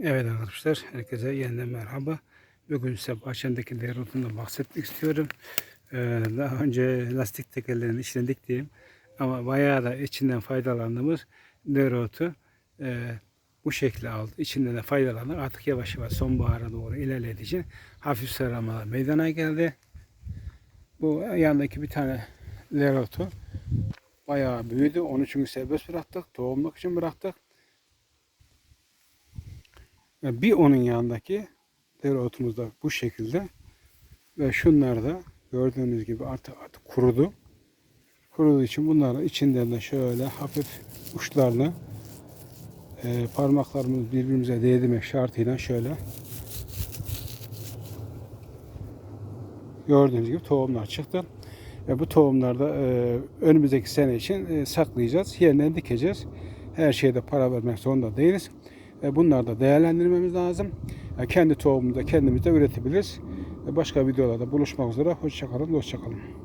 Evet arkadaşlar, herkese yeniden merhaba. Bugün size bahçemdeki dereotundan bahsetmek istiyorum. Ee, daha önce lastik tekerlerin içine diktiğim ama bayağı da içinden faydalandığımız dereotu e, bu şekli aldı. İçinden de faydalandık. Artık yavaş yavaş sonbahara doğru ilerlediği için hafif saramalar meydana geldi. Bu yandaki bir tane dereotu bayağı büyüdü. Onu çünkü serbest bıraktık. Tohumluk için bıraktık. Bir onun yanındaki dereotumuz da bu şekilde. Ve şunlar da gördüğünüz gibi artık, artık kurudu. Kuruduğu için bunların içinden de şöyle hafif uçlarını e, parmaklarımız birbirimize değdirmek şartıyla şöyle gördüğünüz gibi tohumlar çıktı. Ve bu tohumları da e, önümüzdeki sene için e, saklayacağız. Yerine dikeceğiz. Her şeyde para vermek zorunda değiliz. E, bunları da değerlendirmemiz lazım. E, kendi tohumumuzu kendimiz de üretebiliriz. E, başka videolarda buluşmak üzere. Hoşçakalın, hoşçakalın.